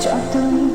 যতই